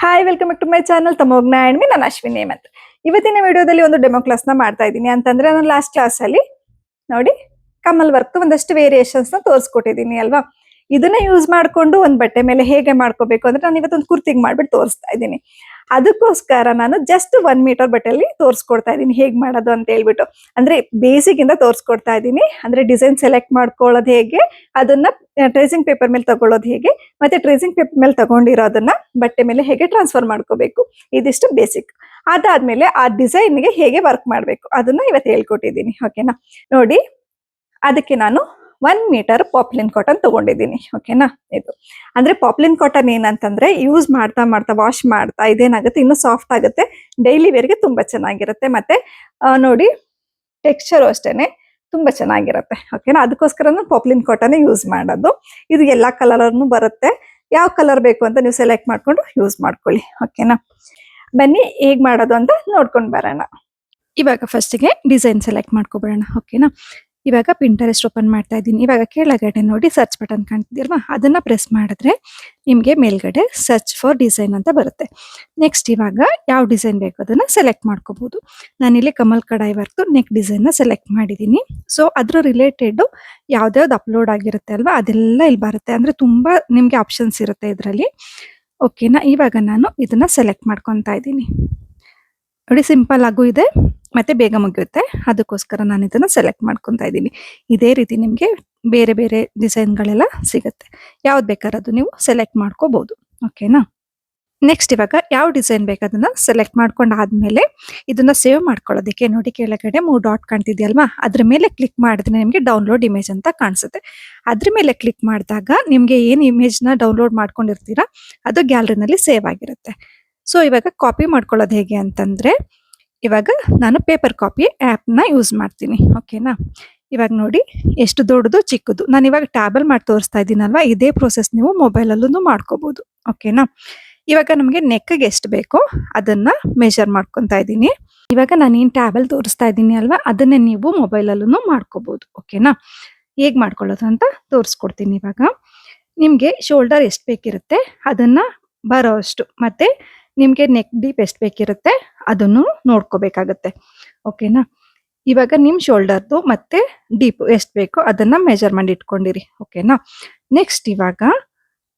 Hi welcome back to my channel Tamogna and me ನಾನು ಅಶ್ವಿನಿ ಹೇಮಂತ್ ಇವತ್ತಿನ ವಿಡಿಯೋದಲ್ಲಿ ಒಂದು ಡೆಮೋ ಕ್ಲಾಸ್ನ ಮಾಡ್ತಾ ಇದ್ದೀನಿ. ಅಂತಂದ್ರೆ ನಾನು ಲಾಸ್ಟ್ ಕ್ಲಾಸಲ್ಲಿ ನೋಡಿ, ಕಮಲ್ ವರ್ಕ್ ಒಂದಷ್ಟು ವೇರಿಯೇಷನ್ಸ್ನ ತೋರಿಸ್ಕೊಟ್ಟಿದ್ದೀನಿ ಅಲ್ವಾ? ಇದನ್ನ ಯೂಸ್ ಮಾಡ್ಕೊಂಡು ಒಂದು ಬಟ್ಟೆ ಮೇಲೆ ಹೇಗೆ ಮಾಡ್ಕೋಬೇಕು ಅಂದ್ರೆ ನಾನು ಇವತ್ತೊಂದು ಕುರ್ತಿಗೆ ಮಾಡ್ಬಿಟ್ಟು ತೋರಿಸ್ತಾ ಇದ್ದೀನಿ. ಅದಕ್ಕೋಸ್ಕರ ನಾನು ಜಸ್ಟ್ ಒನ್ ಮೀಟರ್ ಬಟ್ಟೆಯಲ್ಲಿ ತೋರಿಸ್ಕೊಡ್ತಾ ಇದ್ದೀನಿ. ಹೇಗೆ ಮಾಡೋದು ಅಂತ ಹೇಳ್ಬಿಟ್ಟು. ಅಂದರೆ ಬೇಸಿಕ್ ಇಂದ ತೋರಿಸ್ಕೊಡ್ತಾ ಇದ್ದೀನಿ. ಅಂದರೆ ಡಿಸೈನ್ ಸೆಲೆಕ್ಟ್ ಮಾಡ್ಕೊಳ್ಳೋದು ಹೇಗೆ, ಅದನ್ನ ಟ್ರೇಸಿಂಗ್ ಪೇಪರ್ ಮೇಲೆ ತಗೊಳ್ಳೋದು ಹೇಗೆ, ಮತ್ತೆ ಟ್ರೇಸಿಂಗ್ ಪೇಪರ್ ಮೇಲೆ ತಗೊಂಡಿರೋದನ್ನ ಬಟ್ಟೆ ಮೇಲೆ ಹೇಗೆ ಟ್ರಾನ್ಸ್ಫರ್ ಮಾಡ್ಕೋಬೇಕು. ಇದಿಷ್ಟು ಬೇಸಿಕ್ ಅದಾದ್ಮೇಲೆ ಆ ಡಿಸೈನ್ಗೆ ಹೇಗೆ ವರ್ಕ್ ಮಾಡಬೇಕು, ಅದನ್ನ ಇವತ್ತು ಹೇಳ್ಕೊಟ್ಟಿದ್ದೀನಿ. ಓಕೆನಾ ನೋಡಿ, ಅದಕ್ಕೆ ನಾನು ಒನ್ ಮೀಟರ್ ಪಾಪ್ಲಿನ್ ಕಾಟನ್ ತಗೊಂಡಿದ್ದೀನಿ ಓಕೆನಾ ಇದು. ಅಂದ್ರೆ ಪಾಪ್ಲಿನ್ ಕಾಟನ್ ಏನಂತಂದ್ರೆ ಯೂಸ್ ಮಾಡ್ತಾ ಮಾಡ್ತಾ ವಾಶ್ ಮಾಡ್ತಾ ಇದೇನಾಗುತ್ತೆ, ಇನ್ನೂ ಸಾಫ್ಟ್ ಆಗುತ್ತೆ ಡೈಲಿ ವೇರ್ಗೆ ತುಂಬಾ ಚೆನ್ನಾಗಿರುತ್ತೆ. ಮತ್ತೆ ನೋಡಿ ಟೆಕ್ಸ್ಚರು ಅಷ್ಟೇನೆ ತುಂಬಾ ಚೆನ್ನಾಗಿರುತ್ತೆ ಓಕೆನಾ ಅದಕ್ಕೋಸ್ಕರ ಪಾಪ್ಲಿನ್ ಕಾಟನ್ ಯೂಸ್ ಮಾಡೋದು. ಇದು ಎಲ್ಲಾ ಕಲರ್ನು ಬರುತ್ತೆ. ಯಾವ ಕಲರ್ ಬೇಕು ಅಂತ ನೀವು ಸೆಲೆಕ್ಟ್ ಮಾಡ್ಕೊಂಡು ಯೂಸ್ ಮಾಡ್ಕೊಳ್ಳಿ ಓಕೆನಾ ಬನ್ನಿ, ಹೇಗೆ ಮಾಡೋದು ಅಂತ ನೋಡ್ಕೊಂಡು ಬರೋಣ. ಇವಾಗ ಫಸ್ಟಿಗೆ ಡಿಸೈನ್ ಸೆಲೆಕ್ಟ್ ಮಾಡ್ಕೊಬರೋಣ ಓಕೆನಾ ಇವಾಗ ಪಿಂಟರೆಸ್ಟ್ ಓಪನ್ ಮಾಡ್ತಾ ಇದ್ದೀನಿ. ಇವಾಗ ಕೆಳಗಡೆ ನೋಡಿ ಸರ್ಚ್ ಬಟನ್ ಕಾಣ್ತಿದೆಯಲ್ವಾ ಅದನ್ನು ಪ್ರೆಸ್ ಮಾಡಿದ್ರೆ ನಿಮಗೆ ಮೇಲ್ಗಡೆ ಸರ್ಚ್ ಫಾರ್ ಡಿಸೈನ್ ಅಂತ ಬರುತ್ತೆ. ನೆಕ್ಸ್ಟ್ ಇವಾಗ ಯಾವ ಡಿಸೈನ್ ಬೇಕು ಅದನ್ನು ಸೆಲೆಕ್ಟ್ ಮಾಡ್ಕೋಬೋದು. ನಾನಿಲ್ಲಿ ಕಮಲ್ ಕಡಾಯಿ ವರ್ತು ನೆಕ್ ಡಿಸೈನ್ನ ಸೆಲೆಕ್ಟ್ ಮಾಡಿದ್ದೀನಿ. ಸೊ ಅದರ ರಿಲೇಟೆಡ್ ಯಾವ್ದ್ಯಾವ್ದು ಅಪ್ಲೋಡ್ ಆಗಿರುತ್ತೆ ಅಲ್ವಾ? ಅದೆಲ್ಲ ಇಲ್ಲಿ ಬರುತ್ತೆ. ಅಂದರೆ ತುಂಬ ನಿಮಗೆ ಆಪ್ಷನ್ಸ್ ಇರುತ್ತೆ ಇದರಲ್ಲಿ. ಓಕೆನಾ ಇವಾಗ ನಾನು ಇದನ್ನು ಸೆಲೆಕ್ಟ್ ಮಾಡ್ಕೊತಾ ಇದ್ದೀನಿ. ನೋಡಿ ಸಿಂಪಲ್ ಆಗೂ ಇದೆ. ಮತ್ತೆ ಬೇಗ ಮುಗಿಯುತ್ತೆ. ಅದಕ್ಕೋಸ್ಕರ ನಾನು ಇದನ್ನ ಸೆಲೆಕ್ಟ್ ಮಾಡ್ಕೊತಾ ಇದ್ದೀನಿ. ಇದೇ ರೀತಿ ನಿಮಗೆ ಬೇರೆ ಬೇರೆ ಡಿಸೈನ್ಗಳೆಲ್ಲ ಸಿಗುತ್ತೆ. ಯಾವ್ದು ಬೇಕಾದ್ರೆ ನೀವು ಸೆಲೆಕ್ಟ್ ಮಾಡ್ಕೋಬಹುದು ಓಕೆನಾ ನೆಕ್ಸ್ಟ್ ಇವಾಗ ಯಾವ ಡಿಸೈನ್ ಬೇಕು ಸೆಲೆಕ್ಟ್ ಸೆಲೆಕ್ಟ್ ಮಾಡ್ಕೊಂಡಾದ್ಮೇಲೆ ಇದನ್ನ ಸೇವ್ ಮಾಡ್ಕೊಳ್ಳೋದಕ್ಕೆ ನೋಡಿ ಕೆಳಗಡೆ ಮೂರು ಡಾಟ್ ಕಾಣ್ತಿದ್ಯಲ್ವಾ? ಅದ್ರ ಮೇಲೆ ಕ್ಲಿಕ್ ಮಾಡಿದ್ರೆ ನಿಮಗೆ ಡೌನ್ಲೋಡ್ ಇಮೇಜ್ ಅಂತ ಕಾಣಿಸುತ್ತೆ. ಅದ್ರ ಮೇಲೆ ಕ್ಲಿಕ್ ಮಾಡಿದಾಗ ನಿಮಗೆ ಏನು ಇಮೇಜ್ನ ಡೌನ್ಲೋಡ್ ಮಾಡ್ಕೊಂಡಿರ್ತೀರಾ, ಅದು ಗ್ಯಾಲರಿನಲ್ಲಿ ಸೇವ್ ಆಗಿರುತ್ತೆ. ಸೊ ಇವಾಗ ಕಾಪಿ ಮಾಡ್ಕೊಳ್ಳೋದು ಹೇಗೆ ಅಂತಂದ್ರೆ ಇವಾಗ ನಾನು ಪೇಪರ್ ಕಾಪಿ ಆ್ಯಪ್ನ ಯೂಸ್ ಮಾಡ್ತೀನಿ ಓಕೆನಾ ಇವಾಗ ನೋಡಿ, ಎಷ್ಟು ದೊಡ್ಡದು ಚಿಕ್ಕದು. ನಾನು ಇವಾಗ ಟ್ಯಾಬಲ್ ಮಾಡಿ ತೋರಿಸ್ತಾ ಇದ್ದೀನಲ್ವ? ಇದೇ ಪ್ರೋಸೆಸ್ ನೀವು ಮೊಬೈಲಲ್ಲೂ ಮಾಡ್ಕೋಬೋದು ಓಕೆನಾ ಇವಾಗ ನಮಗೆ ನೆಕ್ಗೆ ಎಷ್ಟು ಬೇಕೋ ಅದನ್ನು ಮೆಷರ್ ಮಾಡ್ಕೊತಾ ಇದ್ದೀನಿ. ಇವಾಗ ನಾನು ಏನು ಟ್ಯಾಬಲ್ ತೋರಿಸ್ತಾ ಇದ್ದೀನಿ ಅಲ್ವಾ? ಅದನ್ನೇ ನೀವು ಮೊಬೈಲಲ್ಲೂ ಮಾಡ್ಕೋಬೋದು ಓಕೆನಾ ಹೇಗೆ ಮಾಡ್ಕೊಳ್ಳೋದು ಅಂತ ತೋರಿಸ್ಕೊಡ್ತೀನಿ ಇವಾಗ. ನಿಮಗೆ ಶೋಲ್ಡರ್ ಎಷ್ಟು ಬೇಕಿರುತ್ತೆ ಅದನ್ನು ಬರೋ ಅಷ್ಟು ಮತ್ತೆ ನಿಮ್ಗೆ ನೆಕ್ ಡೀಪ್ ಎಷ್ಟು ಬೇಕಿರುತ್ತೆ ಅದನ್ನು ನೋಡ್ಕೋಬೇಕಾಗತ್ತೆ. ಓಕೆನಾ ಇವಾಗ ನಿಮ್ಮ ಶೋಲ್ಡರ್ದು ಮತ್ತೆ ಡೀಪ್ ಎಷ್ಟು ಬೇಕೋ ಅದನ್ನ ಮೆಜರ್ ಇಟ್ಕೊಂಡಿರಿ. ಓಕೆನಾ ನೆಕ್ಸ್ಟ್ ಇವಾಗ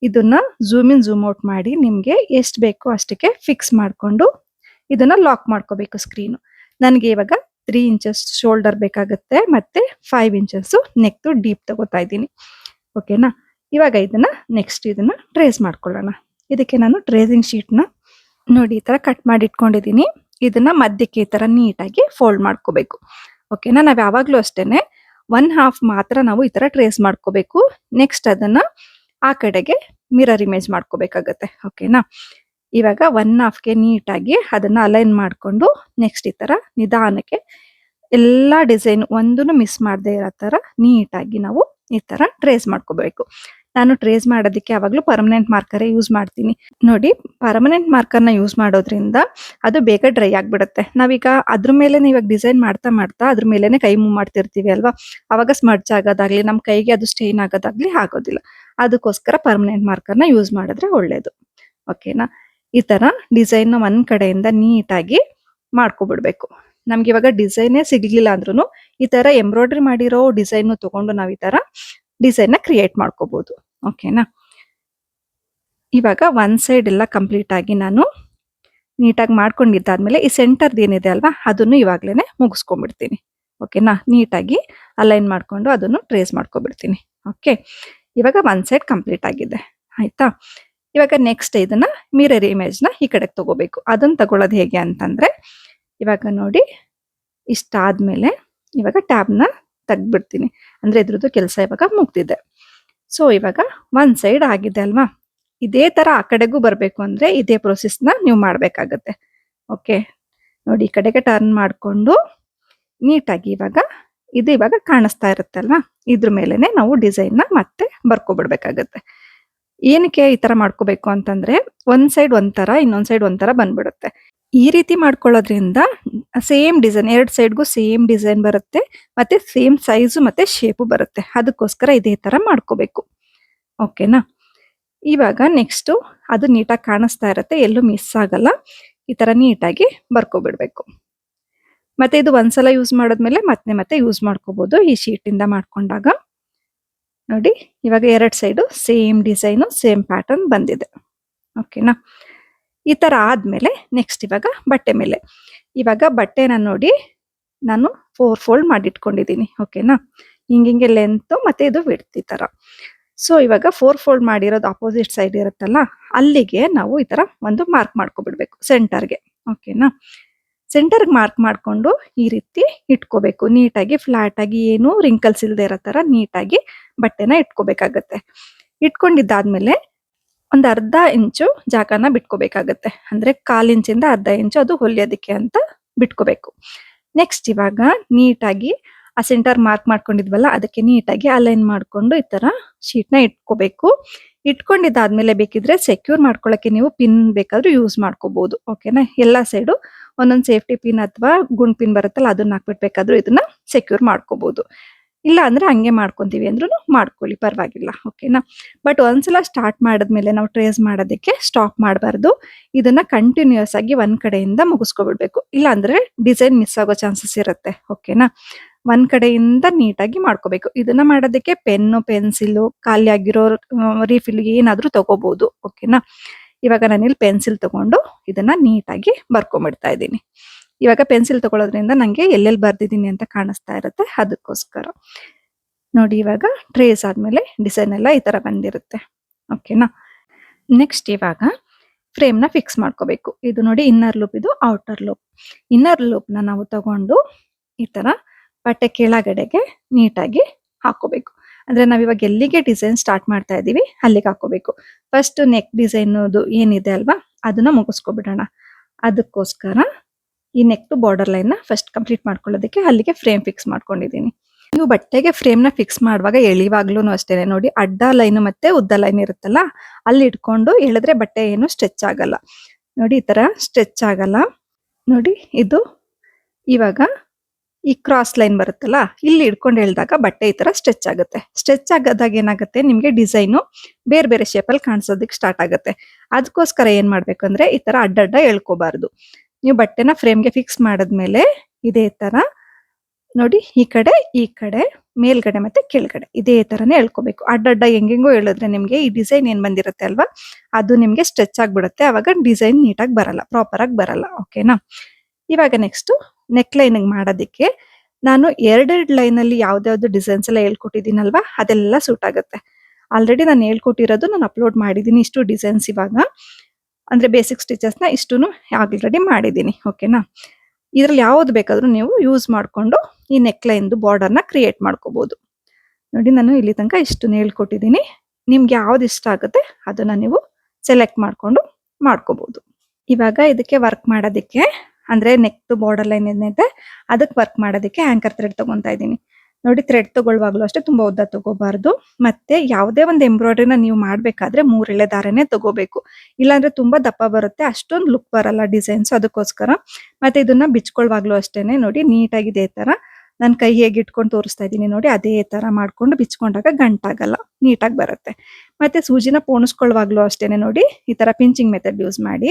ಇದನ್ನ ಝೂಮ್ ಇನ್ ಝೂಮ್ ಔಟ್ ಮಾಡಿ ನಿಮಗೆ ಎಷ್ಟು ಬೇಕೋ ಅಷ್ಟಕ್ಕೆ ಫಿಕ್ಸ್ ಮಾಡಿಕೊಂಡು ಇದನ್ನ ಲಾಕ್ ಮಾಡ್ಕೋಬೇಕು ಸ್ಕ್ರೀನು ನನಗೆ ಇವಾಗ ತ್ರೀ ಇಂಚಸ್ ಶೋಲ್ಡರ್ ಬೇಕಾಗುತ್ತೆ ಮತ್ತೆ ಫೈವ್ ಇಂಚಸ್ ನೆಕ್ದು ಡೀಪ್ ತಗೋತಾ ಇದ್ದೀನಿ. ಓಕೆನಾ ಇವಾಗ ಇದನ್ನ ನೆಕ್ಸ್ಟ್ ಇದನ್ನ ಟ್ರೇಸ್ ಮಾಡ್ಕೊಳ್ಳೋಣ. ಇದಕ್ಕೆ ನಾನು ಟ್ರೇಸಿಂಗ್ ಶೀಟ್ನ ನೋಡಿ, ಈ ಥರ ಕಟ್ ಮಾಡಿ ಇಟ್ಕೊಂಡಿದ್ದೀನಿ ಇದನ್ನ ಮಧ್ಯಕ್ಕೆ ಈ ಥರ ನೀಟಾಗಿ ಫೋಲ್ಡ್ ಮಾಡ್ಕೋಬೇಕು. ಓಕೆನಾ ನಾವು ಯಾವಾಗಲೂ ಅಷ್ಟೇನೆ ಒನ್ ಹಾಫ್ ಮಾತ್ರ ನಾವು ಈ ಥರ ಟ್ರೇಸ್ ಮಾಡ್ಕೋಬೇಕು. ನೆಕ್ಸ್ಟ್ ಅದನ್ನ ಆ ಕಡೆಗೆ ಮಿರರ್ ಇಮೇಜ್ ಮಾಡ್ಕೋಬೇಕಾಗತ್ತೆ. ಓಕೆನಾ ಇವಾಗ ಒನ್ ಹಾಫ್ಗೆ ನೀಟಾಗಿ ಅದನ್ನ ಅಲೈನ್ ಮಾಡ್ಕೊಂಡು ನೆಕ್ಸ್ಟ್ ಈ ಥರ ನಿಧಾನಕ್ಕೆ ಎಲ್ಲ ಡಿಸೈನ್ ಒಂದನ್ನು ಮಿಸ್ ಮಾಡದೇ ಇರೋ ಥರ ನೀಟಾಗಿ ನಾವು ಈ ಥರ ಟ್ರೇಸ್ ಮಾಡ್ಕೋಬೇಕು. ನಾನು ಟ್ರೇಸ್ ಮಾಡೋದಕ್ಕೆ ಯಾವಾಗಲೂ ಪರ್ಮನೆಂಟ್ ಮಾರ್ಕರೇ ಯೂಸ್ ಮಾಡ್ತೀನಿ. ನೋಡಿ ಪರ್ಮನೆಂಟ್ ಮಾರ್ಕರ್ನ ಯೂಸ್ ಮಾಡೋದ್ರಿಂದ ಅದು ಬೇಗ ಡ್ರೈ ಆಗಿಬಿಡುತ್ತೆ. ನಾವೀಗ ಅದ್ರ ಮೇಲೆ ಇವಾಗ ಡಿಸೈನ್ ಮಾಡ್ತಾ ಮಾಡ್ತಾ ಅದ್ರ ಮೇಲೇ ಕೈ ಮೂವ್ ಮಾಡ್ತಿರ್ತೀವಿ ಅಲ್ವಾ? ಅವಾಗ ಸ್ಮಡ್ಜ್ ಆಗೋದಾಗ್ಲಿ ನಮ್ಮ ಕೈಗೆ ಅದು ಸ್ಟೇನ್ ಆಗೋದಾಗ್ಲಿ ಆಗೋದಿಲ್ಲ. ಅದಕ್ಕೋಸ್ಕರ ಪರ್ಮನೆಂಟ್ ಮಾರ್ಕರ್ನ ಯೂಸ್ ಮಾಡಿದ್ರೆ ಒಳ್ಳೇದು. ಓಕೆನಾ ಈ ತರ ಡಿಸೈನ್ ಒಂದು ಒಂದ್ ಕಡೆಯಿಂದ ನೀಟಾಗಿ ಮಾಡ್ಕೊಬಿಡ್ಬೇಕು. ನಮ್ಗೆ ಇವಾಗ ಡಿಸೈನೇ ಸಿಗ್ಲಿಲ್ಲ ಅಂದ್ರೂ ಈ ತರ ಎಂಬ್ರಾಯ್ಡ್ರಿ ಮಾಡಿರೋ ಡಿಸೈನ್ ತಗೊಂಡು ನಾವು ಈ ತರ ಡಿಸೈನ್ನ ಕ್ರಿಯೇಟ್ ಮಾಡ್ಕೋಬಹುದು ಓಕೆನಾ ಇವಾಗ ಒನ್ ಸೈಡ್ ಎಲ್ಲ ಕಂಪ್ಲೀಟ್ ಆಗಿ ನಾನು ನೀಟಾಗಿ ಮಾಡ್ಕೊಂಡಿದ್ದಾದ್ಮೇಲೆ ಈ ಸೆಂಟರ್ದು ಏನಿದೆ ಅಲ್ವಾ, ಅದನ್ನು ಇವಾಗಲೇ ಮುಗಿಸ್ಕೊಂಡ್ಬಿಡ್ತೀನಿ. ಓಕೆನಾ ನೀಟಾಗಿ ಅಲೈನ್ ಮಾಡಿಕೊಂಡು ಅದನ್ನು ಟ್ರೇಸ್ ಮಾಡ್ಕೊಬಿಡ್ತೀನಿ. ಓಕೆ ಇವಾಗ ಒನ್ ಸೈಡ್ ಕಂಪ್ಲೀಟ್ ಆಗಿದೆ. ಆಯಿತಾ? ಇವಾಗ ನೆಕ್ಸ್ಟ್ ಇದನ್ನ ಮಿರರ್ ಇಮೇಜ್ನ ಈ ಕಡೆಗೆ ತಗೋಬೇಕು. ಅದನ್ನು ತಗೊಳ್ಳೋದು ಹೇಗೆ ಅಂತಂದರೆ, ಇವಾಗ ನೋಡಿ ಇಷ್ಟ ಆದಮೇಲೆ ಇವಾಗ ಟ್ಯಾಬ್ನ ನ ಅಂದರೆ ಅಂದ್ರೆ ಇದ್ರದ್ದು ಕೆಲಸ ಇವಾಗ ಮುಗ್ದಿದೆ. ಸೊ ಇವಾಗ ಒನ್ ಸೈಡ್ ಆಗಿದೆ ಅಲ್ವಾ? ಇದೇ ತರ ಆ ಕಡೆಗೂ ಬರಬೇಕು ಅಂದ್ರೆ ಇದೇ ನ ನೀವು ಮಾಡ್ಬೇಕಾಗತ್ತೆ. ಓಕೆ ನೋಡಿ, ಈ ಕಡೆಗೆ ಟರ್ನ್ ಮಾಡ್ಕೊಂಡು ನೀಟಾಗಿ ಇವಾಗ ಇದು ಇವಾಗ ಕಾಣಿಸ್ತಾ ಇರುತ್ತಲ್ವಾ ಇದ್ರ ಮೇಲೆನೆ ನಾವು ಡಿಸೈನ್ನ ಮತ್ತೆ ಬರ್ಕೊಬಿಡ್ಬೇಕಾಗತ್ತೆ. ಏನಕ್ಕೆ ಈ ತರ ಮಾಡ್ಕೋಬೇಕು ಅಂತಂದ್ರೆ ಒಂದು ಸೈಡ್ ಒಂಥರ, ಇನ್ನೊಂದ್ ಸೈಡ್ ಒಂಥರ ಬಂದ್ಬಿಡುತ್ತೆ. ಈ ರೀತಿ ಮಾಡ್ಕೊಳ್ಳೋದ್ರಿಂದ ಸೇಮ್ ಡಿಸೈನ್ ಎರಡು ಸೈಡ್ಗೂ ಸೇಮ್ ಡಿಸೈನ್ ಬರುತ್ತೆ, ಮತ್ತೆ ಸೇಮ್ ಸೈಜು ಮತ್ತೆ ಶೇಪು ಬರುತ್ತೆ. ಅದಕ್ಕೋಸ್ಕರ ಇದೇ ತರ ಮಾಡ್ಕೋಬೇಕು. ಓಕೆನಾ ಇವಾಗ ನೆಕ್ಸ್ಟ್ ಅದು ನೀಟಾಗಿ ಕಾಣಿಸ್ತಾ ಇರುತ್ತೆ, ಎಲ್ಲೂ ಮಿಸ್ ಆಗಲ್ಲ. ಈ ತರ ನೀಟಾಗಿ ಬರ್ಕೊಬಿಡ್ಬೇಕು. ಮತ್ತೆ ಇದು ಒಂದ್ಸಲ ಯೂಸ್ ಮಾಡಿದ್ಮೇಲೆ ಮತ್ತೆ ಮತ್ತೆ ಯೂಸ್ ಮಾಡ್ಕೋಬಹುದು ಈ ಶೀಟ್ ಇಂದ ಮಾಡ್ಕೊಂಡಾಗ. ನೋಡಿ, ಇವಾಗ ಎರಡು side same design same pattern ಬಂದಿದೆ. ಓಕೆನಾ ಈ ಥರ ಆದಮೇಲೆ ನೆಕ್ಸ್ಟ್ ಇವಾಗ ಬಟ್ಟೆ ಮೇಲೆ. ಇವಾಗ ಬಟ್ಟೆನ ನೋಡಿ ನಾನು ಫೋರ್ ಫೋಲ್ಡ್ ಮಾಡಿಟ್ಕೊಂಡಿದ್ದೀನಿ ಓಕೆನಾ ಹಿಂಗಿಂಗೆ ಲೆಂತು ಮತ್ತು ಇದು ವಿಡ್ತ್ ಈ ಥರ ಸೊ ಇವಾಗ ಫೋರ್ ಫೋಲ್ಡ್ ಮಾಡಿರೋದು ಅಪೋಸಿಟ್ ಸೈಡ್ ಇರುತ್ತಲ್ಲ, ಅಲ್ಲಿಗೆ ನಾವು ಈ ಥರ ಒಂದು ಮಾರ್ಕ್ ಮಾಡ್ಕೊಬಿಡ್ಬೇಕು ಸೆಂಟರ್ಗೆ ಓಕೆನಾ ಸೆಂಟರ್ಗೆ ಮಾರ್ಕ್ ಮಾಡಿಕೊಂಡು ಈ ರೀತಿ ಇಟ್ಕೋಬೇಕು. ನೀಟಾಗಿ ಫ್ಲ್ಯಾಟಾಗಿ ಏನು ರಿಂಕಲ್ಸ್ ಇಲ್ಲದೆ ಇರೋ ಥರ ನೀಟಾಗಿ ಬಟ್ಟೆನ ಇಟ್ಕೋಬೇಕಾಗತ್ತೆ. ಇಟ್ಕೊಂಡಿದ್ದಾದ್ಮೇಲೆ ಒಂದು ಅರ್ಧ ಇಂಚು ಜಾಗನ ಬಿಟ್ಕೋಬೇಕಾಗತ್ತೆ. ಅಂದ್ರೆ ಕಾಲ್ ಇಂಚಿಂದ ಅರ್ಧ ಇಂಚು ಅದು ಹೊಲಿಯೋದಕ್ಕೆ ಅಂತ ಬಿಟ್ಕೋಬೇಕು. ನೆಕ್ಸ್ಟ್ ಇವಾಗ ನೀಟಾಗಿ ಆ ಸೆಂಟರ್ ಮಾರ್ಕ್ ಮಾಡ್ಕೊಂಡಿದ್ವಲ್ಲ, ಅದಕ್ಕೆ ನೀಟಾಗಿ ಅಲೈನ್ ಮಾಡ್ಕೊಂಡು ಈ ತರ ಶೀಟ್ನ ಇಟ್ಕೋಬೇಕು. ಇಟ್ಕೊಂಡಿದ್ದಾದ್ಮೇಲೆ ಬೇಕಿದ್ರೆ ಸೆಕ್ಯೂರ್ ಮಾಡ್ಕೊಳ್ಳೋಕೆ ನೀವು ಪಿನ್ ಬೇಕಾದ್ರೂ ಯೂಸ್ ಮಾಡ್ಕೋಬಹುದು ಓಕೆನಾ ಎಲ್ಲಾ ಸೈಡು ಒಂದೊಂದು ಸೇಫ್ಟಿ ಪಿನ್ ಅಥವಾ ಗುಂಡ್ ಪಿನ್ ಬರುತ್ತಲ್ಲ, ಅದನ್ನ ಹಾಕ್ಬಿಟ್ಬೇಕಾದ್ರೂ ಇದನ್ನ ಸೆಕ್ಯೂರ್ ಮಾಡ್ಕೋಬಹುದು ಇಲ್ಲ ಅಂದ್ರೆ ಹಂಗೆ ಮಾಡ್ಕೊಂತೀವಿ ಅಂದ್ರೂ ಮಾಡ್ಕೊಳ್ಳಿ, ಪರವಾಗಿಲ್ಲ ಓಕೆನಾ ಬಟ್ ಒಂದ್ಸಲ ಸ್ಟಾರ್ಟ್ ಮಾಡಿದ್ಮೇಲೆ ನಾವು ಟ್ರೇಸ್ ಮಾಡೋದಕ್ಕೆ ಸ್ಟಾಪ್ ಮಾಡಬಾರ್ದು. ಇದನ್ನ ಕಂಟಿನ್ಯೂಸ್ ಆಗಿ ಒಂದು ಕಡೆಯಿಂದ ಮುಗಿಸ್ಕೊಬಿಡ್ಬೇಕು. ಇಲ್ಲ ಅಂದ್ರೆ ಡಿಸೈನ್ ಮಿಸ್ ಆಗೋ ಚಾನ್ಸಸ್ ಇರುತ್ತೆ ಓಕೆನಾ ಒಂದು ಕಡೆಯಿಂದ ನೀಟಾಗಿ ಮಾಡ್ಕೋಬೇಕು. ಇದನ್ನ ಮಾಡೋದಕ್ಕೆ ಪೆನ್ನು ಪೆನ್ಸಿಲ್ ಖಾಲಿ ಆಗಿರೋ ರೀಫಿಲ್ ಏನಾದರೂ ತಗೋಬಹುದು ಓಕೆನಾ ಇವಾಗ ನಾನಿಲ್ಲಿ ಪೆನ್ಸಿಲ್ ತಗೊಂಡು ಇದನ್ನ ನೀಟಾಗಿ ಬರ್ಕೊಂಬಿಡ್ತಾ ಇದ್ದೀನಿ. ಇವಾಗ ಪೆನ್ಸಿಲ್ ತಗೊಳ್ಳೋದ್ರಿಂದ ನಂಗೆ ಎಲ್ಲೆಲ್ಲಿ ಬರ್ದಿದ್ದೀನಿ ಅಂತ ಕಾಣಿಸ್ತಾ ಇರುತ್ತೆ ಅದಕ್ಕೋಸ್ಕರ. ನೋಡಿ ಇವಾಗ ಟ್ರೇಸ್ ಆದಮೇಲೆ ಡಿಸೈನ್ ಎಲ್ಲ ಈ ತರ ಬಂದಿರುತ್ತೆ. ಓಕೆನಾ ನೆಕ್ಸ್ಟ್ ಇವಾಗ ಫ್ರೇಮ್ನ ಫಿಕ್ಸ್ ಮಾಡ್ಕೋಬೇಕು. ಇದು ನೋಡಿ ಇನ್ನರ್ ಲೂಪ್ ಇದು ಔಟರ್ ಲೂಪ್ ಇನ್ನರ್ ಲೂಪ್ನ ನಾವು ತಗೊಂಡು ಈ ತರ ಬಟ್ಟೆ ಕೆಳಗಡೆಗೆ ನೀಟಾಗಿ ಹಾಕೋಬೇಕು ಅಂದ್ರೆ ಇವಾಗ ಎಲ್ಲಿಗೆ ಡಿಸೈನ್ ಸ್ಟಾರ್ಟ್ ಮಾಡ್ತಾ ಇದೀವಿ ಅಲ್ಲಿಗೆ ಹಾಕೋಬೇಕು ಫಸ್ಟ್ ನೆಕ್ ಡಿಸೈನ್ ಏನಿದೆ ಅಲ್ವಾ? ಅದನ್ನ ಮುಗಿಸ್ಕೊಬಿಡೋಣ. ಅದಕ್ಕೋಸ್ಕರ ಈ ನೆಕ್ ಟು ಬಾರ್ಡರ್ ಲೈನ್ನ ಫಸ್ಟ್ ಕಂಪ್ಲೀಟ್ ಮಾಡ್ಕೊಳ್ಳೋದಕ್ಕೆ ಅಲ್ಲಿಗೆ ಫ್ರೇಮ್ ಫಿಕ್ಸ್ ಮಾಡ್ಕೊಂಡಿದ್ದೀನಿ. ನೀವು ಬಟ್ಟೆಗೆ ಫ್ರೇಮ್ನ ಫಿಕ್ಸ್ ಮಾಡುವಾಗ ಎಳಿವಾಗ್ಲೂ ಅಷ್ಟೇ ನೋಡಿ, ಅಡ್ಡ ಲೈನ್ ಮತ್ತೆ ಉದ್ದ ಲೈನ್ ಇರುತ್ತಲ್ಲ, ಅಲ್ಲಿ ಇಟ್ಕೊಂಡು ಎಳೆದ್ರೆ ಬಟ್ಟೆ ಏನು ಸ್ಟ್ರೆಚ್ ಆಗಲ್ಲ. ನೋಡಿ, ಈ ತರ ಸ್ಟ್ರೆಚ್ ಆಗಲ್ಲ. ನೋಡಿ, ಇದು ಇವಾಗ ಈ ಕ್ರಾಸ್ ಲೈನ್ ಬರುತ್ತಲ್ಲ, ಇಲ್ಲಿ ಇಟ್ಕೊಂಡು ಎಳ್ದಾಗ ಬಟ್ಟೆ ಈ ತರ ಸ್ಟ್ರೆಚ್ ಆಗುತ್ತೆ. ಸ್ಟ್ರೆಚ್ ಆಗದಾಗ ಏನಾಗುತ್ತೆ? ನಿಮ್ಗೆ ಡಿಸೈನು ಬೇರೆ ಬೇರೆ ಶೇಪಲ್ಲಿ ಕಾಣಿಸೋದಕ್ಕೆ ಸ್ಟಾರ್ಟ್ ಆಗುತ್ತೆ. ಅದಕ್ಕೋಸ್ಕರ ಏನ್ ಮಾಡ್ಬೇಕಂದ್ರೆ ಈ ತರ ಅಡ್ಡಡ್ಡ ಎಳ್ಕೋಬಾರ್ದು. ನೀವು ಬಟ್ಟೆನ ಫ್ರೇಮ್ಗೆ ಫಿಕ್ಸ್ ಮಾಡಿದ್ಮೇಲೆ ಇದೇ ತರ ನೋಡಿ ಈ ಕಡೆ ಈ ಕಡೆ, ಮೇಲ್ಗಡೆ ಮತ್ತೆ ಕೆಳಗಡೆ ಇದೇ ತರನೇ ಎಳ್ಕೋಬೇಕು. ಅಡ್ಡಡ್ಡ ಹೆಂಗೆಂಗೋ ಹೇಳಿದ್ರೆ ನಿಮಗೆ ಈ ಡಿಸೈನ್ ಏನು ಬಂದಿರುತ್ತೆ ಅಲ್ವಾ? ಅದು ನಿಮಗೆ ಸ್ಟ್ರೆಚ್ ಆಗಿಬಿಡುತ್ತೆ. ಆವಾಗ ಡಿಸೈನ್ ನೀಟಾಗಿ ಬರಲ್ಲ ಪ್ರಾಪರ್ ಆಗಿ ಬರಲ್ಲ ಓಕೆನಾ ಇವಾಗ ನೆಕ್ಸ್ಟ್ ನೆಕ್ ಲೈನ್ ಮಾಡೋದಕ್ಕೆ ನಾನು ಎರಡೆರಡು ಲೈನ್ ಅಲ್ಲಿ ಯಾವ್ದಾವ್ದು ಡಿಸೈನ್ಸ್ ಎಲ್ಲ ಹೇಳ್ಕೊಟ್ಟಿದ್ದೀನಲ್ವಾ? ಅದೆಲ್ಲ ಸೂಟ್ ಆಗುತ್ತೆ. ಆಲ್ರೆಡಿ ನಾನು ಹೇಳ್ಕೊಟ್ಟಿರೋದು ನಾನು ಅಪ್ಲೋಡ್ ಮಾಡಿದ್ದೀನಿ ಇಷ್ಟು ಡಿಸೈನ್ಸ್ ಇವಾಗ. ಅಂದ್ರೆ ಬೇಸಿಕ್ ಸ್ಟಿಚಸ್ನ ಇಷ್ಟು ಆಲ್ರೆಡಿ ಮಾಡಿದ್ದೀನಿ ಓಕೆನಾ ಇದ್ರಲ್ಲಿ ಯಾವ್ದು ಬೇಕಾದರೂ ನೀವು ಯೂಸ್ ಮಾಡ್ಕೊಂಡು ಈ ನೆಕ್ ಬಾರ್ಡರ್ನ ಕ್ರಿಯೇಟ್ ಮಾಡ್ಕೋಬಹುದು ನೋಡಿ ನಾನು ಇಲ್ಲಿ ತನಕ ಇಷ್ಟನ್ನು ಹೇಳ್ಕೊಟ್ಟಿದ್ದೀನಿ. ನಿಮ್ಗೆ ಯಾವ್ದು ಇಷ್ಟ ಆಗುತ್ತೆ ಅದನ್ನ ನೀವು ಸೆಲೆಕ್ಟ್ ಮಾಡ್ಕೊಂಡು ಮಾಡ್ಕೋಬಹುದು ಇವಾಗ ಇದಕ್ಕೆ ವರ್ಕ್ ಮಾಡೋದಕ್ಕೆ ಅಂದ್ರೆ ನೆಕ್ ಬಾರ್ಡರ್ ಲೈನ್ ಏನಿದೆ, ಅದಕ್ಕೆ ವರ್ಕ್ ಮಾಡೋದಕ್ಕೆ ಆಂಕರ್ ಥ್ರೆಡ್ ತಗೊಂತಾ ಇದ್ದೀನಿ. ನೋಡಿ ಥ್ರೆಡ್ ತಗೊಳ್ಳುವಾಗಲೂ ಅಷ್ಟೇ ತುಂಬಾ ಉದ್ದ ತಗೋಬಾರ್ದು. ಮತ್ತೆ ಯಾವುದೇ ಒಂದು ಎಂಬ್ರಾಯ್ಡ್ರಿನ ನೀವು ಮಾಡ್ಬೇಕಾದ್ರೆ ಮೂರೆಳೆ ದಾರನೇ ತಗೋಬೇಕು. ಇಲ್ಲಾಂದ್ರೆ ತುಂಬಾ ದಪ್ಪ ಬರುತ್ತೆ, ಅಷ್ಟೊಂದು ಲುಕ್ ಬರಲ್ಲ ಡಿಸೈನ್ಸ್ ಅದಕ್ಕೋಸ್ಕರ. ಮತ್ತೆ ಇದನ್ನ ಬಿಚ್ಕೊಳ್ವಾಗ್ಲೂ ಅಷ್ಟೇನೆ ನೋಡಿ ನೀಟಾಗಿ ಇದೆ ತರ. ನಾನು ಕೈ ಹೇಗೆ ಇಟ್ಕೊಂಡು ತೋರಿಸ್ತಾ ಇದ್ದೀನಿ ನೋಡಿ, ಅದೇ ತರ ಮಾಡ್ಕೊಂಡು ಬಿಚ್ಕೊಂಡಾಗ ಗಂಟಾಗಲ್ಲ, ನೀಟಾಗಿ ಬರುತ್ತೆ. ಮತ್ತೆ ಸೂಜಿನ ಪೋಣಿಸ್ಕೊಳ್ಳುವಾಗ್ಲೂ ಅಷ್ಟೇನೆ ನೋಡಿ, ಈ ತರ ಪಿಂಚಿಂಗ್ ಮೆಥಡ್ ಯೂಸ್ ಮಾಡಿ.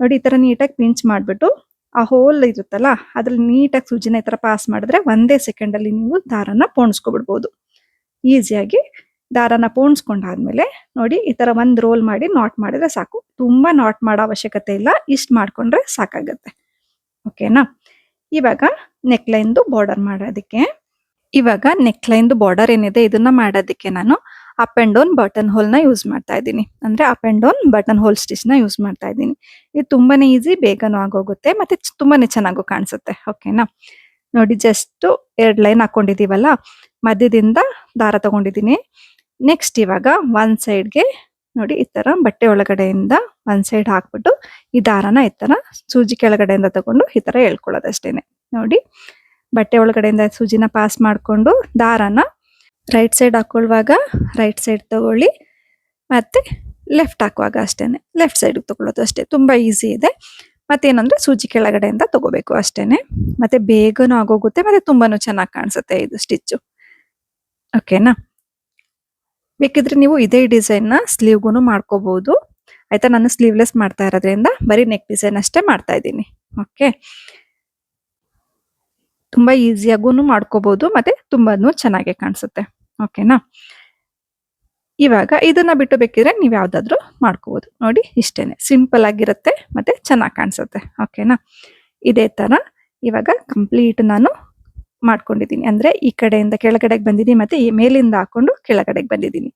ನೋಡಿ ಈ ತರ ನೀಟಾಗಿ ಪಿಂಚ್ ಮಾಡ್ಬಿಟ್ಟು ಆ ಹೋಲ್ ಇರುತ್ತಲ್ಲ, ಅದ್ರಲ್ಲಿ ನೀಟಾಗಿ ಸೂಜಿನ ಈ ತರ ಪಾಸ್ ಮಾಡಿದ್ರೆ ಒಂದೇ ಸೆಕೆಂಡ್ ಅಲ್ಲಿ ನೀವು ದಾರನ ಪೋಣಿಸ್ಕೊಬಿಡ್ಬೋದು. ಈಸಿಯಾಗಿ ದಾರನ ಪೋಣಿಸ್ಕೊಂಡಾದ್ಮೇಲೆ ನೋಡಿ ಈ ತರ ಒಂದ್ ರೋಲ್ ಮಾಡಿ ನಾಟ್ ಮಾಡಿದ್ರೆ ಸಾಕು. ತುಂಬಾ ನಾಟ್ ಮಾಡೋ ಅವಶ್ಯಕತೆ ಇಲ್ಲ, ಇಷ್ಟು ಮಾಡ್ಕೊಂಡ್ರೆ ಸಾಕಾಗತ್ತೆ. ಓಕೆನಾ ಇವಾಗ ನೆಕ್ ಲೈನ್ದು ಬಾರ್ಡರ್ ಮಾಡೋದಕ್ಕೆ, ಇವಾಗ ನೆಕ್ ಲೈನ್ದು ಬಾರ್ಡರ್ ಏನಿದೆ, ಇದನ್ನ ಮಾಡೋದಕ್ಕೆ ನಾನು ಅಪ್ ಆ್ಯಂಡ್ ಡೌನ್ ಬಟನ್ ಹೋಲ್ನ ಯೂಸ್ ಮಾಡ್ತಾ ಇದ್ದೀನಿ. ಅಂದ್ರೆ up and down button hole ಸ್ಟಿಚ್ನ use ಮಾಡ್ತಾ ಇದ್ದೀನಿ. ಇದು ತುಂಬಾನೇ ಈಸಿ, ಬೇಗನೂ ಆಗೋಗುತ್ತೆ, ಮತ್ತೆ ತುಂಬಾನೇ ಚೆನ್ನಾಗೂ ಕಾಣಿಸುತ್ತೆ. ಓಕೆನಾ? ನೋಡಿ, ಜಸ್ಟ್ ಎರಡ್ ಲೈನ್ ಹಾಕೊಂಡಿದೀವಲ್ಲ ಮಧ್ಯದಿಂದ ದಾರ ತಗೊಂಡಿದ್ದೀನಿ. ನೆಕ್ಸ್ಟ್ ಇವಾಗ ಸೈಡ್ ಸೈಡ್ಗೆ ನೋಡಿ, ಈ ತರ ಬಟ್ಟೆ ಒಳಗಡೆಯಿಂದ ಒನ್ ಸೈಡ್ ಹಾಕ್ಬಿಟ್ಟು ಈ ದಾರನ, ಈ ತರ ಸೂಜಿ ಕೆಳಗಡೆಯಿಂದ ತಗೊಂಡು ಈ ತರ ಹೇಳ್ಕೊಳ್ಳೋದಷ್ಟೇನೆ. ನೋಡಿ, ಬಟ್ಟೆ ಒಳಗಡೆಯಿಂದ ಸೂಜಿನ ಪಾಸ್ ಮಾಡ್ಕೊಂಡು ದಾರನ ರೈಟ್ ಸೈಡ್ ಹಾಕೊಳ್ಳುವಾಗ ರೈಟ್ ಸೈಡ್ ತಗೊಳ್ಳಿ. ಮತ್ತು ಲೆಫ್ಟ್ ಹಾಕುವಾಗ ಅಷ್ಟೇ ಲೆಫ್ಟ್ ಸೈಡಿಗೆ ತಗೊಳ್ಳೋದು ಅಷ್ಟೇ. ತುಂಬ ಈಸಿ ಇದೆ. ಮತ್ತೇನಂದರೆ ಸೂಜಿ ಕೆಳಗಡೆಯಿಂದ ತಗೋಬೇಕು ಅಷ್ಟೇ ಮತ್ತು ಬೇಗನೂ ಆಗೋಗುತ್ತೆ, ಮತ್ತು ತುಂಬಾ ಚೆನ್ನಾಗಿ ಕಾಣಿಸುತ್ತೆ ಇದು ಸ್ಟಿಚ್ಚು ಓಕೆನಾ ಬೇಕಿದ್ರೆ ನೀವು ಇದೇ ಡಿಸೈನ್ನ ಸ್ಲೀವ್ಗೂ ಮಾಡ್ಕೋಬೋದು. ಆಯಿತಾ? ನಾನು ಸ್ಲೀವ್ಲೆಸ್ ಮಾಡ್ತಾ ಇರೋದ್ರಿಂದ ಬರೀ ನೆಕ್ ಡಿಸೈನ್ ಅಷ್ಟೇ ಮಾಡ್ತಾ ಇದ್ದೀನಿ. ಓಕೆ ತುಂಬಾ ಈಸಿಯಾಗೂ ಮಾಡ್ಕೋಬಹುದು ಮತ್ತೆ ತುಂಬಾನು ಚೆನ್ನಾಗಿ ಕಾಣಿಸುತ್ತೆ. ಓಕೆನಾ ಇವಾಗ ಇದನ್ನ ಬಿಟ್ಟು ಬೇಕಿದ್ರೆ ನೀವು ಯಾವ್ದಾದ್ರು ಮಾಡ್ಕೋಬಹುದು ನೋಡಿ, ಇಷ್ಟೇನೆ. ಸಿಂಪಲ್ ಆಗಿರುತ್ತೆ, ಮತ್ತೆ ಚೆನ್ನಾಗಿ ಕಾಣಿಸುತ್ತೆ. ಓಕೆನಾ ಇದೇ ತರ ಇವಾಗ ಕಂಪ್ಲೀಟ್ ನಾನು ಮಾಡ್ಕೊಂಡಿದ್ದೀನಿ. ಅಂದ್ರೆ ಈ ಕಡೆಯಿಂದ ಕೆಳಗಡೆಗೆ ಬಂದಿದ್ದೀನಿ, ಮತ್ತೆ ಈ ಮೇಲಿಂದ ಹಾಕೊಂಡು ಕೆಳಗಡೆಗೆ ಬಂದಿದ್ದೀನಿ.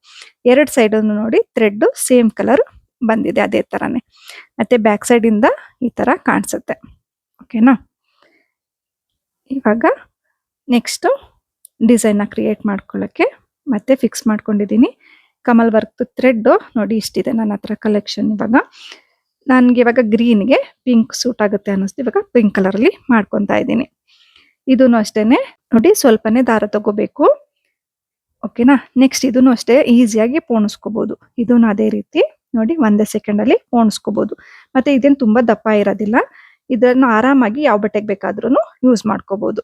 ಎರಡು ಸೈಡ್ ನೋಡಿ ಥ್ರೆಡ್ ಸೇಮ್ ಕಲರ್ ಬಂದಿದೆ, ಅದೇ ತರಾನೇ. ಮತ್ತೆ ಬ್ಯಾಕ್ ಸೈಡ್ ಇಂದ ಈ ತರ ಕಾಣಿಸುತ್ತೆ. ಓಕೆನಾ ಇವಾಗ ನೆಕ್ಸ್ಟು ಡಿಸೈನ್ನ ಕ್ರಿಯೇಟ್ ಮಾಡ್ಕೊಳ್ಳೋಕ್ಕೆ ಮತ್ತೆ ಫಿಕ್ಸ್ ಮಾಡ್ಕೊಂಡಿದ್ದೀನಿ. ಕಮಲ್ ವರ್ಕ್ ಥ್ರೆಡ್ಡು ನೋಡಿ ಇಷ್ಟಿದೆ ನನ್ನ ಹತ್ರ ಕಲೆಕ್ಷನ್ ಇವಾಗ. ನನಗೆ ಇವಾಗ ಗ್ರೀನ್ಗೆ ಪಿಂಕ್ ಸೂಟ್ ಆಗುತ್ತೆ ಅನ್ನಿಸ್ತು. ಇವಾಗ ಪಿಂಕ್ ಕಲರಲ್ಲಿ ಮಾಡ್ಕೊತಾ ಇದ್ದೀನಿ. ಇದೂ ಅಷ್ಟೇ ನೋಡಿ ಸ್ವಲ್ಪನೇ ದಾರ ತಗೋಬೇಕು. ಓಕೆನಾ ನೆಕ್ಸ್ಟ್ ಇದೂ ಅಷ್ಟೇ ಈಸಿಯಾಗಿ ಪೋಣಿಸ್ಕೋಬೋದು. ಇದನ್ನು ಅದೇ ರೀತಿ. ನೋಡಿ ಒಂದೇ ಸೆಕೆಂಡಲ್ಲಿ ಪೋಣಿಸ್ಕೋಬೋದು. ಮತ್ತೆ ಇದೇನು ತುಂಬ ದಪ್ಪ ಇರೋದಿಲ್ಲ. ಇದನ್ನು ಆರಾಮಾಗಿ ಯಾವ ಬಟ್ಟೆಗೆ ಬೇಕಾದ್ರೂ ಯೂಸ್ ಮಾಡ್ಕೋಬಹುದು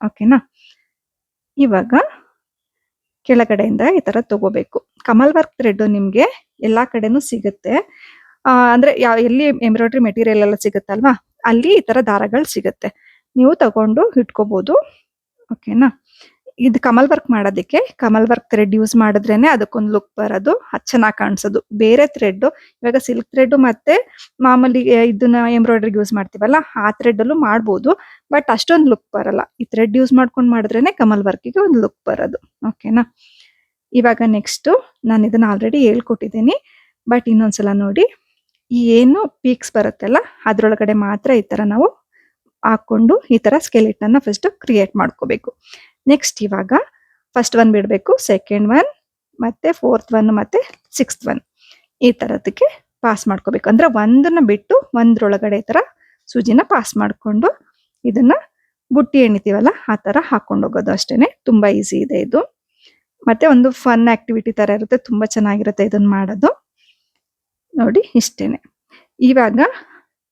ಓಕೆನಾ ಇವಾಗ ಕೆಳಗಡೆಯಿಂದ ಈ ತರ ತಗೋಬೇಕು. ಕಮಲ್ ವರ್ಕ್ ಥ್ರೆಡ್ ನಿಮ್ಗೆ ಎಲ್ಲಾ ಕಡೆನೂ ಸಿಗುತ್ತೆ. ಅಂದ್ರೆ ಯಾವ ಎಲ್ಲಿ ಎಂಬ್ರಾಯ್ಡ್ರಿ ಮೆಟೀರಿಯಲ್ ಎಲ್ಲ ಸಿಗುತ್ತಲ್ವಾ? ಅಲ್ಲಿ ಈ ತರ ದಾರಗಳು ಸಿಗುತ್ತೆ. ನೀವು ತಗೊಂಡು ಇಟ್ಕೋಬಹುದು ಓಕೆನಾ ಇದು ಕಮಲ್ ವರ್ಕ್ ಮಾಡೋದಕ್ಕೆ ಕಮಲ್ ವರ್ಕ್ ಥ್ರೆಡ್ ಯೂಸ್ ಮಾಡಿದ್ರೇನೆ ಅದಕ್ಕೊಂದು ಲುಕ್ ಬರೋದು ಅದು ಚೆನ್ನಾಗಿ ಕಾಣಿಸೋದು. ಬೇರೆ ಥ್ರೆಡ್ ಇವಾಗ ಸಿಲ್ಕ್ ಥ್ರೆಡ್ ಮತ್ತೆ ಮಾಮೂಲಿ ಇದನ್ನ ಎಂಬ್ರಾಯ್ಡ್ರಿಗೆ ಯೂಸ್ ಮಾಡ್ತೀವಲ್ಲ, ಆ ಥ್ರೆಡ್ ಅಲ್ಲೂ ಮಾಡ್ಬೋದು. ಬಟ್ ಅಷ್ಟೊಂದು ಲುಕ್ ಬರಲ್ಲ. ಈ ಥ್ರೆಡ್ ಯೂಸ್ ಮಾಡ್ಕೊಂಡು ಮಾಡಿದ್ರೇನೆ ಕಮಲ್ ವರ್ಕಿಗೆ ಒಂದು ಲುಕ್ ಬರೋದು. ಓಕೆನಾ ಇವಾಗ ನೆಕ್ಸ್ಟ್ ನಾನು ಇದನ್ನ ಆಲ್ರೆಡಿ ಹೇಳ್ಕೊಟ್ಟಿದ್ದೀನಿ. ಬಟ್ ಇನ್ನೊಂದ್ಸಲ ನೋಡಿ. ಏನು ಪೀಕ್ಸ್ ಬರುತ್ತಲ್ಲ, ಅದರೊಳಗಡೆ ಮಾತ್ರ ಈ ತರ ನಾವು ಹಾಕೊಂಡು ಈ ತರ ಸ್ಕೆಲೆಟ್ ಅನ್ನ ಫಸ್ಟ್ ಕ್ರಿಯೇಟ್ ಮಾಡ್ಕೋಬೇಕು. ನೆಕ್ಸ್ಟ್ ಇವಾಗ ಫಸ್ಟ್ ಒನ್ ಬಿಡಬೇಕು ಸೆಕೆಂಡ್ ಒನ್ ಮತ್ತೆ ಫೋರ್ತ್ ಒನ್ ಮತ್ತೆ ಸಿಕ್ಸ್ತ್ ಒನ್ ಈ ತರದಕ್ಕೆ ಪಾಸ್ ಮಾಡ್ಕೋಬೇಕು. ಅಂದ್ರೆ ಒಂದನ್ನ ಬಿಟ್ಟು ಒಂದ್ರೊಳಗಡೆ ಈ ತರ ಸೂಜಿನ ಪಾಸ್ ಮಾಡಿಕೊಂಡು ಇದನ್ನ ಬುಟ್ಟಿ ಎಣಿತೀವಲ್ಲ, ಆ ತರ ಹಾಕೊಂಡು ಹೋಗೋದು ಅಷ್ಟೇನೆ. ತುಂಬಾ ಈಸಿ ಇದೆ ಇದು. ಮತ್ತೆ ಒಂದು ಫನ್ ಆಕ್ಟಿವಿಟಿ ತರ ಇರುತ್ತೆ, ತುಂಬಾ ಚೆನ್ನಾಗಿರುತ್ತೆ ಇದನ್ನ ಮಾಡೋದು. ನೋಡಿ, ಇಷ್ಟೇನೆ. ಇವಾಗ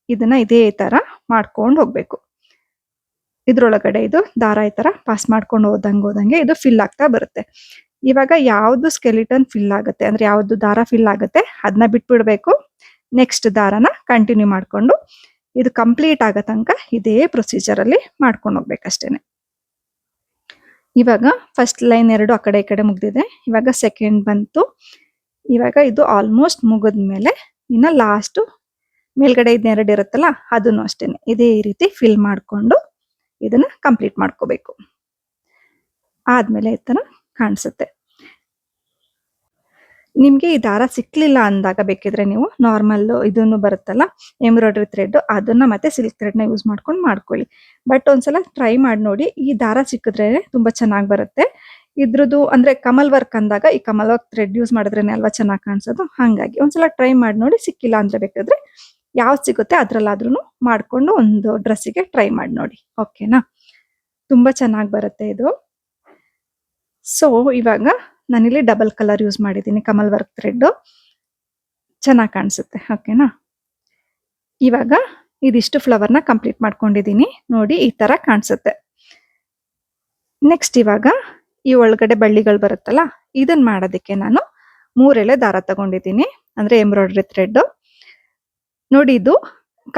ಇದನ್ನ ಇದೇ ತರ ಮಾಡ್ಕೊಂಡು ಹೋಗ್ಬೇಕು. ಇದ್ರೊಳಗಡೆ ಇದು ದಾರ ಈ ತರ ಪಾಸ್ ಮಾಡ್ಕೊಂಡು ಹೋದಂಗೆ ಹೋದಂಗೆ ಇದು ಫಿಲ್ ಆಗ್ತಾ ಬರುತ್ತೆ. ಇವಾಗ ಯಾವ್ದು ಸ್ಕೆಲಿಟನ್ ಫಿಲ್ ಆಗುತ್ತೆ, ಅಂದ್ರೆ ಯಾವ್ದು ದಾರ ಫಿಲ್ ಆಗುತ್ತೆ ಅದನ್ನ ಬಿಟ್ಬಿಡ್ಬೇಕು. ನೆಕ್ಸ್ಟ್ ದಾರನ ಕಂಟಿನ್ಯೂ ಮಾಡ್ಕೊಂಡು ಇದು ಕಂಪ್ಲೀಟ್ ಆಗೋ ತನಕ ಇದೇ ಪ್ರೊಸೀಜರ್ ಅಲ್ಲಿ ಮಾಡ್ಕೊಂಡು ಹೋಗ್ಬೇಕಷ್ಟೇನೆ. ಇವಾಗ ಫಸ್ಟ್ ಲೈನ್ ಎರಡು ಆ ಕಡೆ ಈ ಕಡೆ ಮುಗ್ದಿದೆ. ಇವಾಗ ಸೆಕೆಂಡ್ ಬಂತು. ಇವಾಗ ಇದು ಆಲ್ಮೋಸ್ಟ್ ಮುಗಿದ್ಮೇಲೆ ಇನ್ನ ಲಾಸ್ಟು ಮೇಲ್ಗಡೆ ಇದನ್ನೆರಡು ಇರುತ್ತಲ್ಲ, ಅದನ್ನು ಅಷ್ಟೇನೆ. ಇದೇ ರೀತಿ ಫಿಲ್ ಮಾಡ್ಕೊಂಡು ಇದನ್ನ ಕಂಪ್ಲೀಟ್ ಮಾಡ್ಕೋಬೇಕು. ಆದ್ಮೇಲೆ ಈ ತರ ಕಾಣಿಸುತ್ತೆ. ನಿಮ್ಗೆ ಈ ದಾರ ಸಿಕ್ಲಿಲ್ಲ ಅಂದಾಗ ಬೇಕಿದ್ರೆ ನೀವು ನಾರ್ಮಲ್ ಇದನ್ನು ಬರುತ್ತಲ್ಲ ಎಂಬ್ರಾಯ್ಡ್ರಿ ಥ್ರೆಡ್ ಅದನ್ನ ಮತ್ತೆ ಸಿಲ್ಕ್ ಥ್ರೆಡ್ನ ಯೂಸ್ ಮಾಡ್ಕೊಂಡು ಮಾಡ್ಕೊಳ್ಳಿ. ಬಟ್ ಒಂದ್ಸಲ ಟ್ರೈ ಮಾಡಿ ನೋಡಿ, ಈ ದಾರ ಸಿಕ್ಕಿದ್ರೆ ತುಂಬಾ ಚೆನ್ನಾಗಿ ಬರುತ್ತೆ. ಇದ್ರದ್ದು ಅಂದ್ರೆ ಕಮಲ್ ವರ್ಕ್ ಅಂದಾಗ ಈ ಕಮಲ್ ವರ್ಕ್ ಥ್ರೆಡ್ ಯೂಸ್ ಮಾಡಿದ್ರೇನೆ ಅಲ್ವಾ ಚೆನ್ನಾಗಿ ಕಾಣಿಸೋದು? ಹಾಗಾಗಿ ಒಂದ್ಸಲ ಟ್ರೈ ಮಾಡಿ ನೋಡಿ ಸಿಕ್ಕಿಲ್ಲ ಅಂದ್ರೆ ಬೇಕಾದ್ರೆ ಯಾವ್ದು ಸಿಗುತ್ತೆ ಅದರಲ್ಲಾದ್ರೂ ಮಾಡ್ಕೊಂಡು ಒಂದು ಡ್ರೆಸ್ಸಿಗೆ ಟ್ರೈ ಮಾಡಿ ನೋಡಿ, ಓಕೆನಾ? ತುಂಬಾ ಚೆನ್ನಾಗಿ ಬರುತ್ತೆ ಇದು. ಸೊ ಇವಾಗ ನಾನಿಲ್ಲಿ ಡಬಲ್ ಕಲರ್ ಯೂಸ್ ಮಾಡಿದ್ದೀನಿ, ಕಮಲ್ ವರ್ಕ್ ಥ್ರೆಡ್ ಚೆನ್ನಾಗಿ ಕಾಣಿಸುತ್ತೆ, ಓಕೆನಾ? ಇವಾಗ ಇದಿಷ್ಟು ಫ್ಲವರ್ನ ಕಂಪ್ಲೀಟ್ ಮಾಡ್ಕೊಂಡಿದ್ದೀನಿ, ನೋಡಿ ಈ ಥರ ಕಾಣಿಸುತ್ತೆ. ನೆಕ್ಸ್ಟ್ ಇವಾಗ ಈ ಒಳಗಡೆ ಬಳ್ಳಿಗಳು ಬರುತ್ತಲ್ಲ ಇದನ್ನು ಮಾಡೋದಕ್ಕೆ ನಾನು ಮೂರೆಳೆ ದಾರ ತಗೊಂಡಿದ್ದೀನಿ, ಅಂದರೆ ಎಂಬ್ರಾಯ್ಡ್ರಿ ಥ್ರೆಡ್ ನೋಡಿ ಇದು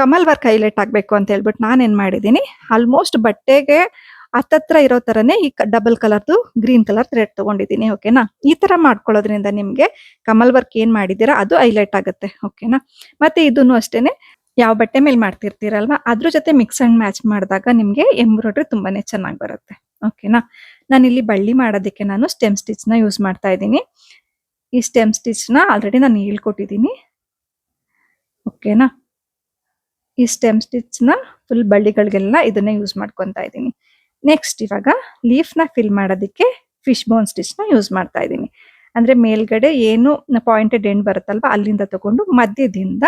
ಕಮಲ್ ವರ್ಕ್ ಹೈಲೈಟ್ ಆಗ್ಬೇಕು ಅಂತ ಹೇಳ್ಬಿಟ್ಟು ನಾನೇನು ಮಾಡಿದ್ದೀನಿ. ಆಲ್ಮೋಸ್ಟ್ ಬಟ್ಟೆಗೆ ಹತ್ತತ್ರ ಇರೋ ತರನೇ ಈ ಡಬಲ್ ಕಲರ್ದು ಗ್ರೀನ್ ಕಲರ್ ಥ್ರೆಡ್ ತಗೊಂಡಿದ್ದೀನಿ ಓಕೆನಾ ಈ ತರ ಮಾಡ್ಕೊಳ್ಳೋದ್ರಿಂದ ನಿಮ್ಗೆ ಕಮಲ್ ವರ್ಕ್ ಏನ್ ಮಾಡಿದೀರಾ ಅದು ಹೈಲೈಟ್ ಆಗುತ್ತೆ ಓಕೆನಾ ಮತ್ತೆ ಇದನ್ನು ಅಷ್ಟೇನೆ, ಯಾವ ಬಟ್ಟೆ ಮೇಲೆ ಮಾಡ್ತಿರ್ತೀರಲ್ವಾ? ಅದ್ರ ಜೊತೆ ಮಿಕ್ಸ್ ಅಂಡ್ ಮ್ಯಾಚ್ ಮಾಡಿದಾಗ ನಿಮಗೆ ಎಂಬ್ರಾಯ್ಡ್ರಿ ತುಂಬಾನೇ ಚೆನ್ನಾಗಿ ಬರುತ್ತೆ ಓಕೆನಾ ನಾನು ಇಲ್ಲಿ ಬಳ್ಳಿ ಮಾಡೋದಕ್ಕೆ ನಾನು ಸ್ಟೆಮ್ ಸ್ಟಿಚ್ನ ಯೂಸ್ ಮಾಡ್ತಾ ಇದ್ದೀನಿ. ಈ ಸ್ಟೆಮ್ ಸ್ಟಿಚ್ನ ಆಲ್ರೆಡಿ ನಾನು ಹೇಳ್ಕೊಟ್ಟಿದ್ದೀನಿ. ಓಕೆನಾ? ಈ ಸ್ಟೆಮ್ ಸ್ಟಿಚ್ನ ಫುಲ್ ಬಳ್ಳಿಗಳಿಗೆಲ್ಲ ಇದನ್ನೇ ಯೂಸ್ ಮಾಡ್ಕೊತಾ ಇದ್ದೀನಿ. ನೆಕ್ಸ್ಟ್ ಇವಾಗ ಲೀಫ್ನ ಫಿಲ್ ಮಾಡೋದಕ್ಕೆ ಫಿಶ್ ಬೋನ್ ಸ್ಟಿಚ್ನ ಯೂಸ್ ಮಾಡ್ತಾ ಇದ್ದೀನಿ. ಅಂದ್ರೆ ಮೇಲ್ಗಡೆ ಏನು ಪಾಯಿಂಟೆಡ್ ಎಂಡ್ ಬರುತ್ತಲ್ವಾ ಅಲ್ಲಿಂದ ತಗೊಂಡು ಮಧ್ಯದಿಂದ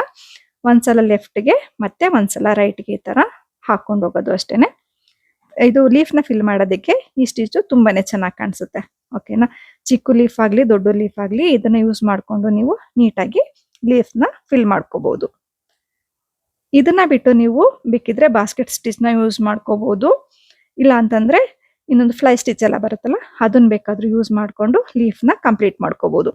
ಒಂದ್ಸಲ ಲೆಫ್ಟ್ಗೆ ಮತ್ತೆ ಒಂದ್ಸಲ ರೈಟ್ಗೆ ಈ ತರ ಹಾಕೊಂಡು ಹೋಗೋದು ಅಷ್ಟೇನೆ. ಇದು ಲೀಫ್ನ ಫಿಲ್ ಮಾಡೋದಕ್ಕೆ ಈ ಸ್ಟಿಚ್ ತುಂಬಾನೇ ಚೆನ್ನಾಗಿ ಕಾಣಿಸುತ್ತೆ. ಓಕೆನಾ? ಚಿಕ್ಕ ಲೀಫ್ ಆಗಲಿ ದೊಡ್ಡ ಲೀಫ್ ಆಗಲಿ ಇದನ್ನ ಯೂಸ್ ಮಾಡಿಕೊಂಡು ನೀವು ನೀಟಾಗಿ ಲೀಫ್ನ ಫಿಲ್ ಮಾಡ್ಕೋಬಹುದು ಇದನ್ನ ಬಿಟ್ಟು ನೀವು ಬೇಕಿದ್ರೆ ಬಾಸ್ಕೆಟ್ ಸ್ಟಿಚ್ನ ಯೂಸ್ ಮಾಡ್ಕೋಬಹುದು ಇಲ್ಲ ಅಂತಂದ್ರೆ ಇನ್ನೊಂದು ಫ್ಲೈ ಸ್ಟಿಚ್ ಎಲ್ಲ ಬರುತ್ತಲ್ಲ, ಅದನ್ನ ಬೇಕಾದ್ರೂ ಯೂಸ್ ಮಾಡಿಕೊಂಡು ಲೀಫ್ನ ಕಂಪ್ಲೀಟ್ ಮಾಡ್ಕೋಬಹುದು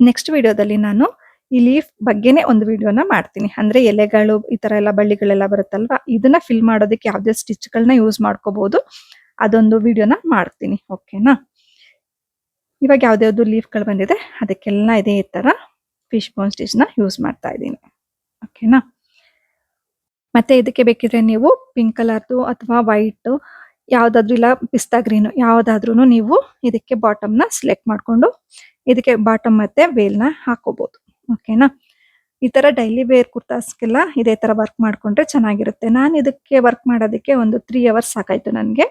ನೆಕ್ಸ್ಟ್ ವಿಡಿಯೋದಲ್ಲಿ ನಾನು ಈ ಲೀಫ್ ಬಗ್ಗೆನೇ ಒಂದು ವಿಡಿಯೋನ ಮಾಡ್ತೀನಿ. ಅಂದ್ರೆ ಎಲೆಗಳು, ಈ ತರ ಎಲ್ಲ ಬಳ್ಳಿಗಳೆಲ್ಲ ಬರುತ್ತಲ್ವಾ, ಇದನ್ನ ಫಿಲ್ ಮಾಡೋದಕ್ಕೆ ಯಾವ್ದೇ ಸ್ಟಿಚ್ಗಳನ್ನ ಯೂಸ್ ಮಾಡ್ಕೋಬಹುದು ಅದೊಂದು ವಿಡಿಯೋನ ಮಾಡ್ತೀನಿ ಓಕೆನಾ ಇವಾಗ ಯಾವ್ದ್ಯಾವ್ದು ಲೀಫ್ಗಳು ಬಂದಿದೆ, ಅದಕ್ಕೆಲ್ಲ ಇದೇ ತರ ಫಿಶ್ ಬೋನ್ ಸ್ಟಿಚ್ನ ಯೂಸ್ ಮಾಡ್ತಾ ಇದ್ದೀನಿ. ಓಕೆನಾ ಮತ್ತೆ ಇದಕ್ಕೆ ಬೇಕಿದ್ರೆ ನೀವು ಪಿಂಕ್ ಕಲರ್ದು ಅಥವಾ ವೈಟ್ ಯಾವುದಾದ್ರೂ ಇಲ್ಲ, ಪಿಸ್ತಾ ಗ್ರೀನ್ ಯಾವುದಾದ್ರೂ ನೀವು ಇದಕ್ಕೆ ಬಾಟಮ್ನ ಸೆಲೆಕ್ಟ್ ಮಾಡ್ಕೊಂಡು ಇದಕ್ಕೆ ಬಾಟಮ್ ಮತ್ತೆ ವೇಲ್ನ ಹಾಕೋಬಹುದು ಓಕೆನಾ ಈ ತರ ಡೈಲಿ ವೇರ್ ಕುರ್ತಾಸ್ಗೆಲ್ಲ ಇದೇ ಥರ ವರ್ಕ್ ಮಾಡ್ಕೊಂಡ್ರೆ ಚೆನ್ನಾಗಿರುತ್ತೆ. ನಾನು ಇದಕ್ಕೆ ವರ್ಕ್ ಮಾಡೋದಕ್ಕೆ ಒಂದು ತ್ರೀ ಅವರ್ಸ್ ಸಾಕಾಯಿತು ನನಗೆ.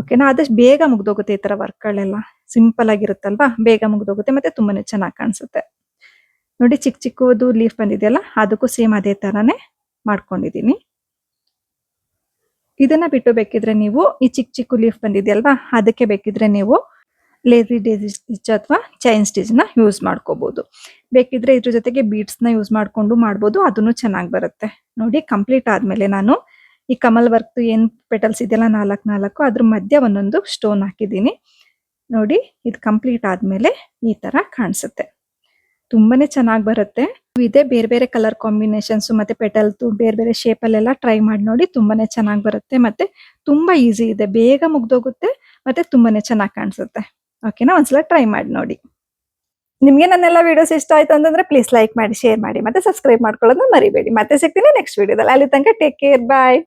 ಓಕೆನಾ ಆದಷ್ಟು ಬೇಗ ಮುಗ್ದೋಗುತ್ತೆ ಈ ತರ ವರ್ಕ್ಗಳೆಲ್ಲ ಸಿಂಪಲ್ ಆಗಿರುತ್ತಲ್ವಾ? ಬೇಗ ಮುಗ್ದೋಗುತ್ತೆ ಮತ್ತೆ ತುಂಬಾನೇ ಚೆನ್ನಾಗಿ ಕಾಣಿಸುತ್ತೆ. ನೋಡಿ ಚಿಕ್ಕ ಚಿಕ್ಕದು ಲೀಫ್ ಬಂದಿದೆಯಲ್ಲ, ಅದಕ್ಕೂ ಸೇಮ್ ಅದೇ ಥರನೇ ಮಾಡ್ಕೊಂಡಿದ್ದೀನಿ ಇದನ್ನ ಬಿಟ್ಟು ಬೇಕಿದ್ರೆ ನೀವು ಈ ಚಿಕ್ಕ ಚಿಕ್ಕ ಲೀಫ್ ಬಂದಿದೆಯಲ್ವಾ, ಅದಕ್ಕೆ ಬೇಕಿದ್ರೆ ನೀವು ಲೇಸಿ ಡೇಸಿ ಸ್ಟಿಚ್ ಅಥವಾ ಚೈನ್ ಸ್ಟಿಚ್ನ ಯೂಸ್ ಮಾಡ್ಕೋಬಹುದು ಬೇಕಿದ್ರೆ ಇದ್ರ ಜೊತೆಗೆ ಬೀಡ್ಸ್ನ ಯೂಸ್ ಮಾಡ್ಕೊಂಡು ಮಾಡ್ಬೋದು ಅದನ್ನು ಚೆನ್ನಾಗಿ ಬರುತ್ತೆ. ನೋಡಿ ಕಂಪ್ಲೀಟ್ ಆದಮೇಲೆ ನಾನು ಈ ಕಮಲ್ ವರ್ಕ್ ಏನ್ ಪೆಟಲ್ಸ್ ಇದೆಯಲ್ಲ ನಾಲ್ಕು ನಾಲ್ಕು, ಅದ್ರ ಮಧ್ಯೆ ಒಂದೊಂದು ಸ್ಟೋನ್ ಹಾಕಿದ್ದೀನಿ ನೋಡಿ, ಇದು ಕಂಪ್ಲೀಟ್ ಆದಮೇಲೆ ಈ ತರ ಕಾಣಿಸುತ್ತೆ. ತುಂಬಾನೇ ಚೆನ್ನಾಗಿ ಬರುತ್ತೆ. ಇದೆ ಬೇರೆ ಬೇರೆ ಕಲರ್ ಕಾಂಬಿನೇಷನ್ಸ್ ಮತ್ತೆ ಪೆಟಲ್ದು ಬೇರೆ ಬೇರೆ ಶೇಪ್ ಅಲ್ಲೆಲ್ಲ ಟ್ರೈ ಮಾಡಿ ನೋಡಿ ತುಂಬಾನೇ ಚೆನ್ನಾಗಿ ಬರುತ್ತೆ ಮತ್ತೆ ತುಂಬಾ ಈಸಿ ಇದೆ. ಬೇಗ ಮುಗ್ದೋಗುತ್ತೆ ಮತ್ತೆ ತುಂಬಾನೇ ಚೆನ್ನಾಗಿ ಕಾಣಿಸುತ್ತೆ. ಓಕೆನಾ ಒಂದ್ಸಲ ಟ್ರೈ ಮಾಡಿ ನೋಡಿ. ನಿಮ್ಗೆ ನನ್ನೆಲ್ಲ ವಿಡಿಯೋಸ್ ಇಷ್ಟ ಆಯ್ತು ಅಂತಂದ್ರೆ ಪ್ಲೀಸ್ ಲೈಕ್ ಮಾಡಿ ಶೇರ್ ಮಾಡಿ ಮತ್ತೆ ಸಬ್ಸ್ಕ್ರೈಬ್ ಮಾಡ್ಕೊಳ್ಳೋದನ್ನ ಮರಿಬೇಡಿ. ಮತ್ತೆ ಸಿಗ್ತೀನಿ ನೆಕ್ಸ್ಟ್ ವಿಡಿಯೋದಲ್ಲಿ ಅಲ್ಲಿ ತನಕ ಟೇಕ್ ಕೇರ್ ಬಾಯ್